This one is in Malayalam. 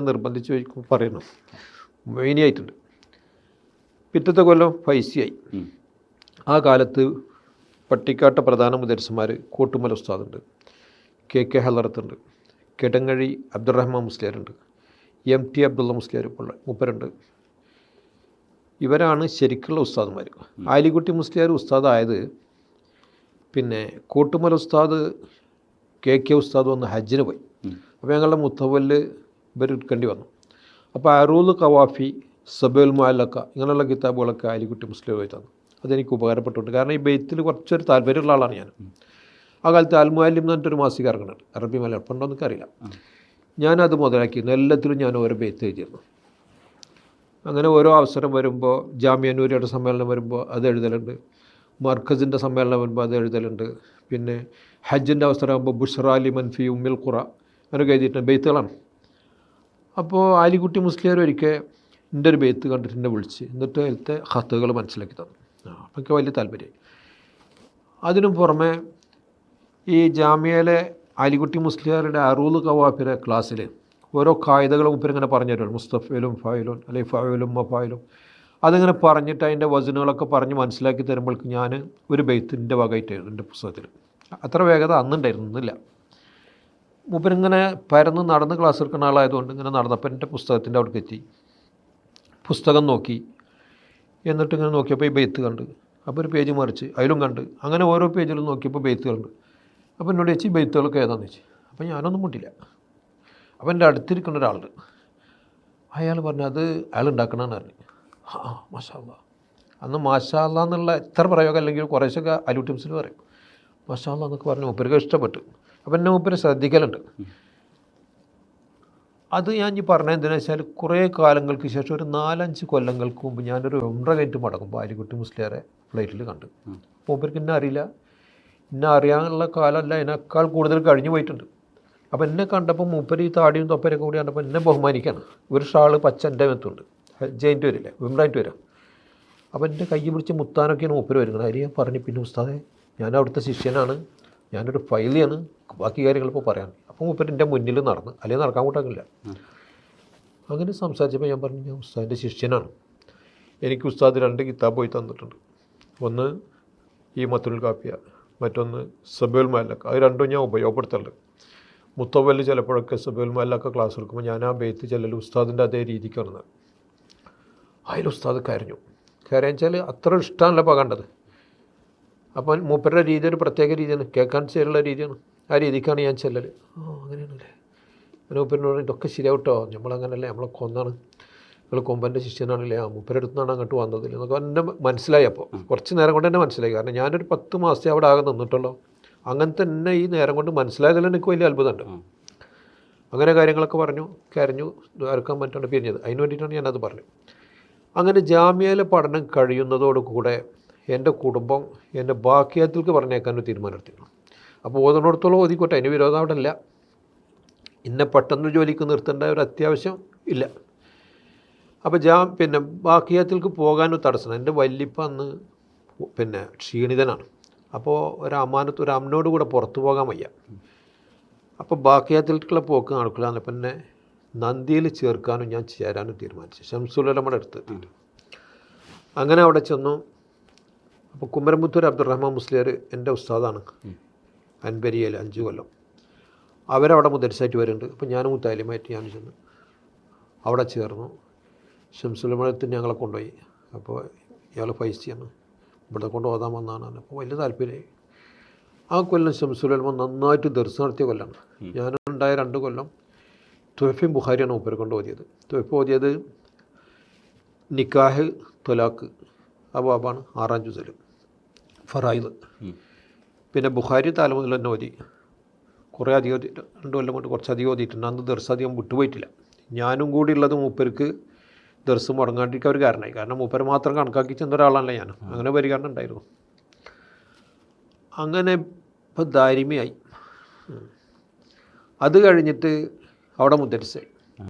നിർബന്ധിച്ച് ചോദിക്കുമ്പോൾ പറയണം മെയിനായിട്ടുണ്ട് പിറ്റത്തെ കൊല്ലം ഫൈസിയായി. ആ കാലത്ത് പട്ടിക്കാട്ട പ്രധാന മുദരിസന്മാർ കോട്ടുമല ഉസ്താദുണ്ട്. കെ കെ ഹലറത്തുണ്ട്. കിടങ്ങഴി അബ്ദുറഹ്മാൻ മുസ്ലിയാരുണ്ട്. എം ടി അബ്ദുള്ള മുസ്ലിയാർ ഇപ്പോൾ മുപ്പരുണ്ട്. ഇവരാണ് ശരിക്കുള്ള ഉസ്താദുമാർ ആലിക്കുട്ടി മുസ്ലിയാർ ഉസ്താദായത് പിന്നെ കോട്ടുമല ഉസ്താദ് കെ കെ ഉസ്താദ് വന്ന് ഹജ്ജിന് പോയി. അപ്പോൾ ഞങ്ങളുടെ മുത്തവൽ ഇവർ എടുക്കേണ്ടി വന്നു. അപ്പോൾ അറൂദ് കവാഫി സബേൽ മുഅല്ലക്ക ഇങ്ങനെയുള്ള കിതാബുകളൊക്കെ ആലിക്കുട്ടി മുസ്ലിം പോയി തന്നു. അതെനിക്ക് ഉപകാരപ്പെട്ടിട്ടുണ്ട്. കാരണം ഈ ബെയ്ത്തിൽ കുറച്ചൊരു താല്പര്യമുള്ള ആളാണ് ഞാൻ. ആ കാലത്ത് അൽമുഅല്ലിം എന്ന് പറഞ്ഞിട്ടൊരു മാസിക ഇറങ്ങുന്നുണ്ട് അറബി മലയാളം. പണ്ടോ എന്നൊക്കെ അറിയില്ല ഞാനത് മുതലാക്കിയിരുന്നു. എല്ലാത്തിലും ഞാൻ ഓരോ ബെയ്ത്ത് എഴുതിയിരുന്നു. അങ്ങനെ ഓരോ അവസരം വരുമ്പോൾ ജാമ്യാനൂരിയുടെ സമ്മേളനം വരുമ്പോൾ അത് എഴുതലുണ്ട്. മർക്കസിന്റെ സമ്മേളനം വരുമ്പോൾ അത് എഴുതലുണ്ട്. പിന്നെ ഹജ്ജിന്റെ അവസരമാകുമ്പോൾ ബുഷറാലി മൻഫി ഉമ്മിൽ ഖുറ. അങ്ങനെയൊക്കെ എഴുതിയിട്ടുണ്ട്. ബെയ്ത്തുകളാണ്. അപ്പോൾ ആലിക്കുട്ടി മുസ്ലിയാർ ഒരിക്കൽ എന്റെ ഒരു ബേത്ത് കണ്ടിട്ട് എന്നെ വിളിച്ച് എന്നിട്ട് അതിലത്തെ ഹത്തുകൾ മനസ്സിലാക്കി തന്നു. അപ്പോൾ വലിയ താല്പര്യമായി. അതിനു പുറമെ ഈ ജാമ്യയിലെ ആലിക്കുട്ടി മുസ്ലിയാരുടെ അറൂൽ കവാഫിലെ ക്ലാസ്സിൽ ഓരോ കായികകളും മുപ്പര് ഇങ്ങനെ പറഞ്ഞു തരുമല്ലോ മുസ്തഫയിലും ഫായിലും അല്ലെങ്കിൽ ഫായിലും മഫായിലും അതിങ്ങനെ പറഞ്ഞിട്ട് അതിന്റെ വചനങ്ങളൊക്കെ പറഞ്ഞ് മനസ്സിലാക്കി തരുമ്പോഴേക്ക് ഞാൻ ഒരു ബെയ്ത്തിന്റെ വകയിട്ടായിരുന്നു എന്റെ പുസ്തകത്തിൽ. അത്ര വേഗത അന്നുണ്ടായിരുന്നില്ല. മൂപ്പരിങ്ങനെ പരന്ന് നടന്ന് ക്ലാസ് എടുക്കുന്ന ആളായതുകൊണ്ട് ഇങ്ങനെ നടന്നപ്പോൾ എന്റെ പുസ്തകത്തിന്റെ അവിടേക്ക് എത്തി പുസ്തകം നോക്കി. എന്നിട്ട് ഇങ്ങനെ നോക്കിയപ്പോൾ ഈ ബെയ്ത്ത് കണ്ട്. അപ്പോൾ ഒരു പേജ് മറിച്ച്. അതിലും കണ്ട്. അങ്ങനെ ഓരോ പേജിലും നോക്കിയപ്പോൾ ബെയ്ത്ത് കണ്ട്. അപ്പോൾ എന്നോട് ചേച്ചി ബെയ്ത്തുകളൊക്കെ ഏതാണെന്ന് ചോദിച്ചു അപ്പോൾ ഞാനൊന്നും മുട്ടില്ല അപ്പോൾ എന്റെ അടുത്തിരിക്കുന്ന ഒരാളുണ്ട് അയാൾ പറഞ്ഞു അത് അയാൾ ഉണ്ടാക്കണമെന്ന് പറഞ്ഞു. ആ മാഷാല്ല അന്ന് മാഷാല്ല എന്നുള്ള എത്ര പ്രയോഗം അല്ലെങ്കിൽ കുറേശ്ശൊക്കെ അലൂട്ടിംസിൽ പറയും. മാഷാല്ല എന്നൊക്കെ പറഞ്ഞു മൂപ്പർക്ക് ഇഷ്ടപ്പെട്ടു. അപ്പം എന്നെ മൂപ്പര് ശ്രദ്ധിക്കലുണ്ട്. അത് ഞാൻ ഈ പറഞ്ഞ എന്തിനാ വെച്ചാൽ കുറേ കാലങ്ങൾക്ക് ശേഷം ഒരു നാലഞ്ച് കൊല്ലങ്ങൾക്ക് മുമ്പ് ഞാനൊരു ഒമ്പര കഴിഞ്ഞിട്ട് മടങ്ങുമ്പോൾ ആലിക്കുട്ടി മുസ്ലിയാരെ ഫ്ലൈറ്റിൽ കണ്ടു. മൂപ്പർക്ക് എന്നെ അറിയില്ല. എന്നെ അറിയാനുള്ള കാലമല്ല എന്നെക്കാൾ കൂടുതൽ കഴിഞ്ഞു പോയിട്ടുണ്ട്. അപ്പോൾ എന്നെ കണ്ടപ്പോൾ മൂപ്പര് ഈ താടിയും തൊപ്പരൊക്കെ കൂടി കണ്ടപ്പോൾ എന്നെ ബഹുമാനിക്കാണ്. ഒരു ഷാൾ പച്ച എന്റെ മെത്തുണ്ട്. ജയിന്റ് വരില്ലേ വിമ്രായിട്ട് വരാം അപ്പോൾ എന്റെ കൈ പിടിച്ച് മുത്താനൊക്കെയാണ് മൂപ്പര് വരുന്നത്. അതിൽ ഞാൻ പറഞ്ഞു പിന്നെ ഉസ്താദേ ഞാൻ അവിടുത്തെ ശിഷ്യനാണ്. ഞാനൊരു ഫൈലിയാണ് ബാക്കി കാര്യങ്ങൾ ഇപ്പോൾ പറയാൻ അപ്പോൾ മൂപ്പര് എന്റെ മുന്നിൽ നടന്ന് അല്ലെങ്കിൽ നടക്കാൻ കൂട്ടാക്കില്ല. അങ്ങനെ സംസാരിച്ചപ്പോൾ ഞാൻ പറഞ്ഞു ഞാൻ ഉസ്താദിന്റെ ശിഷ്യനാണ്. എനിക്ക് ഉസ്താദ് രണ്ട് കിതാബ് പോയി തന്നിട്ടുണ്ട്. ഒന്ന് ഈ മത്തുൽ കാപ്പിയ മറ്റൊന്ന് സബേൽ മാലക്ക അത് രണ്ടും ഞാൻ ഉപയോഗപ്പെടുത്തലുണ്ട്. മുത്തവൽ ചിലപ്പോഴൊക്കെ സബേൽ മാലക്ക ക്ലാസ് എടുക്കുമ്പോൾ ഞാൻ ആ ബേത്ത് ചെല്ലൽ ഉസ്താദിന്റെ അതേ രീതിക്കാണ്. അതിൽ ഉസ്താദ് കരഞ്ഞു. കരഞ്ഞാൽ അത്ര ഇഷ്ടമല്ല ഇപ്പോൾ കണ്ടത് അപ്പം മൂപ്പരുടെ രീതി ഒരു പ്രത്യേക രീതിയാണ്. കേൾക്കാൻ ചേരുള്ള രീതിയാണ്. ആ രീതിക്കാണ് ഞാൻ ചെല്ലൽ ഓ അങ്ങനെയാണല്ലേ? അങ്ങനെ മൂപ്പരനോട് ഇതൊക്കെ ശരിയാവട്ടോ. നമ്മളങ്ങനല്ലേ നമ്മളെ കൊന്നാണ്. നിങ്ങൾ കൊമ്പന്റെ ശിഷ്യനാണല്ലേ? ആ മൂപ്പരുടെ അടുത്തുനിന്നാണ് അങ്ങോട്ട് വന്നത് എന്നൊക്കെ എന്നെ മനസ്സിലായി അപ്പോൾ. കുറച്ച് നേരം കൊണ്ട് തന്നെ മനസ്സിലായി. കാരണം ഞാനൊരു പത്ത് മാസത്തെ അവിടെ ആകെ നിന്നിട്ടുള്ളൂ. അങ്ങനെ തന്നെ ഈ നേരം കൊണ്ട് മനസ്സിലായതിൽ എനിക്ക് വലിയ അത്ഭുതമുണ്ട്. അങ്ങനെ കാര്യങ്ങളൊക്കെ പറഞ്ഞു കരഞ്ഞു ആർക്കാൻ പറ്റാണ്ട് പിരിഞ്ഞത്. അതിന് വേണ്ടിയിട്ടാണ് ഞാനത് പറഞ്ഞത്. അങ്ങനെ ജാമ്യയിലെ പഠനം കഴിയുന്നതോടുകൂടെ എന്റെ കുടുംബം എന്റെ ബാക്കിയത്തിലേക്ക് പറഞ്ഞേക്കാൻ തീരുമാനമെടുത്തിരുന്നു അപ്പോൾ ഓതണോടത്തോളം ഓതിക്കോട്ടെ അതിന് വിരോധം അവിടെ ഇല്ല. ഇന്നെ പെട്ടെന്ന് ജോലിക്ക് നിർത്തേണ്ട ഒരു അത്യാവശ്യം ഇല്ല. അപ്പോൾ ജാ പിന്നെ ബാക്കിയത്തിലേക്ക് പോകാനൊരു തടസ്സം. എന്റെ വല്യപ്പ അന്ന് പിന്നെ ക്ഷീണിതനാണ്. അപ്പോൾ ഒരു അമാനത്ത് ഒരു അമ്മനോട് കൂടെ പുറത്തു പോകാൻ വയ്യ. അപ്പോൾ ബാക്കിയത്തിലേക്കുള്ള പോക്ക് നടക്കില്ല പിന്നെ നന്ദിയിൽ ചേർക്കാനും ഞാൻ ചേരാനും തീരുമാനിച്ചു. ഷംസുലമയുടെ അടുത്ത് അങ്ങനെ അവിടെ ചെന്നു. അപ്പോൾ കുമരമുത്തൂർ അബ്ദുറഹ്മാൻ മുസ്ലിയാർ എന്റെ ഉസ്താദാണ്. അൻപരിയയിൽ അഞ്ച് കൊല്ലം. അവരവിടെ മുദരിസായിട്ട് വരുന്നുണ്ട്. അപ്പോൾ ഞാനും മുത്താലിമായിട്ട് ഞാൻ ചെന്ന് അവിടെ ചേർന്നു. ഷംസുലമഴത്തിന് ഞങ്ങളെ കൊണ്ടുപോയി. അപ്പോൾ ഇയാൾ ഫൈസിയാണ് ഇവിടെ കൊണ്ട് ഓതാൻ വന്നാണ്. അപ്പോൾ വലിയ താല്പര്യമായി. ആ കൊല്ലം ഷംസുലമ നന്നായിട്ട് ദർശനം നടത്തിയ കൊല്ലമാണ് ഞാനുണ്ടായ രണ്ട് കൊല്ലം തുഫയും ബുഹാരിയാണ് ഉപ്പരെ കൊണ്ട് ഓതിയത്. തുഫ ഓതിയത് നിക്കാഹ് തൊലാക്ക് അബാബാണ് ബാബാണ് ആറാം ജുസൽ ഫറായിദ്. പിന്നെ ബുഖാരി താല മുതൽ തന്നെ ഓതി കുറേ അധികം രണ്ട് കൊല്ലം കൊണ്ട് കുറച്ചധികം ഓതിയിട്ടുണ്ട്. അന്ന് ദർസ് അധികം വിട്ടുപോയിട്ടില്ല. ഞാനും കൂടി ഉള്ളത് മൂപ്പർക്ക് ദർസ് മുടങ്ങാണ്ടിരിക്കാൻ ഒരു കാരണമായി. കാരണം മൂപ്പർ മാത്രം കണക്കാക്കി ചെന്ന ഒരാളല്ല ഞാൻ. അങ്ങനെ പരിഗണന ഉണ്ടായിരുന്നു. അങ്ങനെ ഇപ്പം ദാരിമയായി. അത് കഴിഞ്ഞിട്ട് അവിടെ മുദ്രസായി